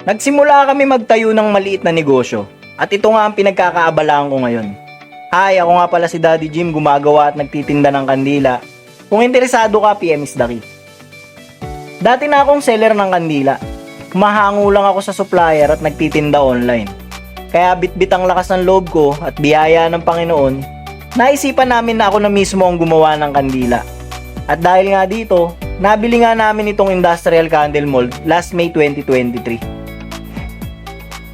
Nagsimula kami magtayo ng maliit na negosyo at ito nga ang pinagkakaabalaan ko ngayon. Hi, ako nga pala si Daddy Jim, gumagawa at nagtitinda ng kandila. Kung interesado ka, PM is Daki. Dati na akong seller ng kandila. Humahango lang ako sa supplier at nagtitinda online. Kaya bitbit ang lakas ng loob ko at biyaya ng Panginoon, naisipan namin na ako na mismo ang gumawa ng kandila. At dahil nga dito, nabili nga namin itong industrial candle mold last May 2023.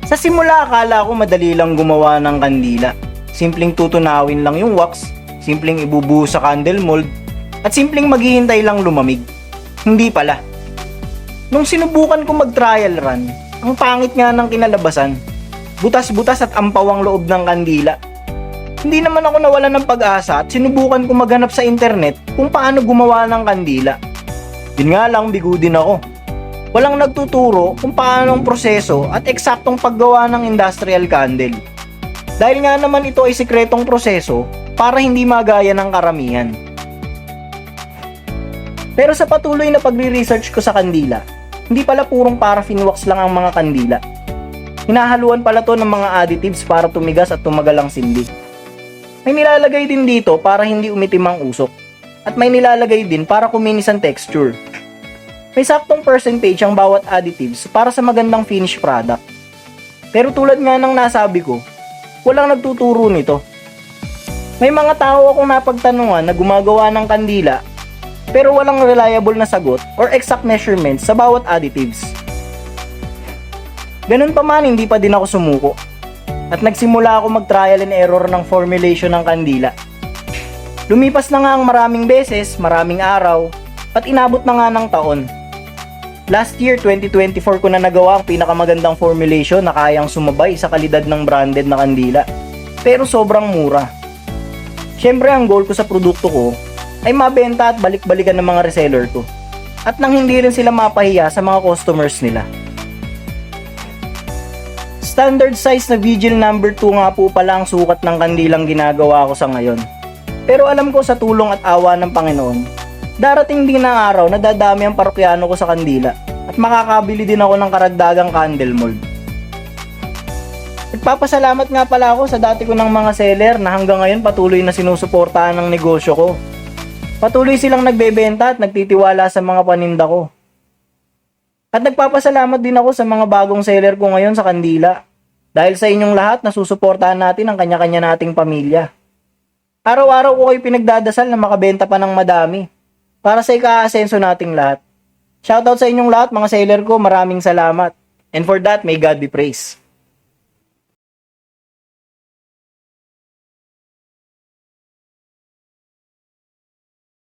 Sa simula akala ko madali lang gumawa ng kandila. Simpleng tutunawin lang yung wax, simpleng ibubuhos sa candle mold, at simpleng maghihintay lang lumamig. Hindi pala. Nung sinubukan ko mag-trial run, ang pangit nga ng kinalabasan. Butas-butas at ampaw ang loob ng kandila. Hindi naman ako nawala ng pag-asa at sinubukan ko maghanap sa internet kung paano gumawa ng kandila. Yun nga lang, bigo din ako. Walang nagtuturo kung paano ang proseso at eksaktong paggawa ng industrial candle. Dahil nga naman ito ay sikretong proseso para hindi magaya ng karamihan. Pero sa patuloy na pagre-research ko sa kandila, hindi pala purong paraffin wax lang ang mga kandila. Hinahaluan pala to ng mga additives para tumigas at tumagal ang sindi. May nilalagay din dito para hindi umitim ang usok. At may nilalagay din para kuminis ang texture. May saktong percentage ang bawat additives para sa magandang finished product. Pero tulad nga ng nasabi ko, walang nagtuturo nito. May mga tao akong napagtanungan na gumagawa ng kandila pero walang reliable na sagot or exact measurements sa bawat additives. Ganun pa man, hindi pa din ako sumuko. At nagsimula ako mag-trial and error ng formulation ng kandila. Lumipas na nga ang maraming beses, maraming araw, at inabot na nga ng taon. Last year, 2024 ko na nagawa ang pinakamagandang formulation na kayang sumabay sa kalidad ng branded na kandila. Pero sobrang mura. Siyempre, ang goal ko sa produkto ko ay mabenta at balik-balikan ng mga reseller ko. At nang hindi rin sila mapahiya sa mga customers nila. Standard size na Vigil number 2 nga po pala ang sukat ng kandilang ginagawa ko sa ngayon. Pero alam ko sa tulong at awa ng Panginoon, darating din ang araw na dadami ang parokyano ko sa kandila at makakabili din ako ng karagdagang candle mold. Nagpapasalamat nga pala ako sa dati ko ng mga seller na hanggang ngayon patuloy na sinusuportahan ng negosyo ko. Patuloy silang nagbebenta at nagtitiwala sa mga paninda ko. At nagpapasalamat din ako sa mga bagong seller ko ngayon sa Kandila. Dahil sa inyong lahat, nasusuportahan natin ang kanya-kanya nating pamilya. Araw-araw ko kayo pinagdadasal na makabenta pa ng madami. Para sa ika-asenso nating lahat. Shoutout sa inyong lahat mga seller ko, maraming salamat. And for that, may God be praised.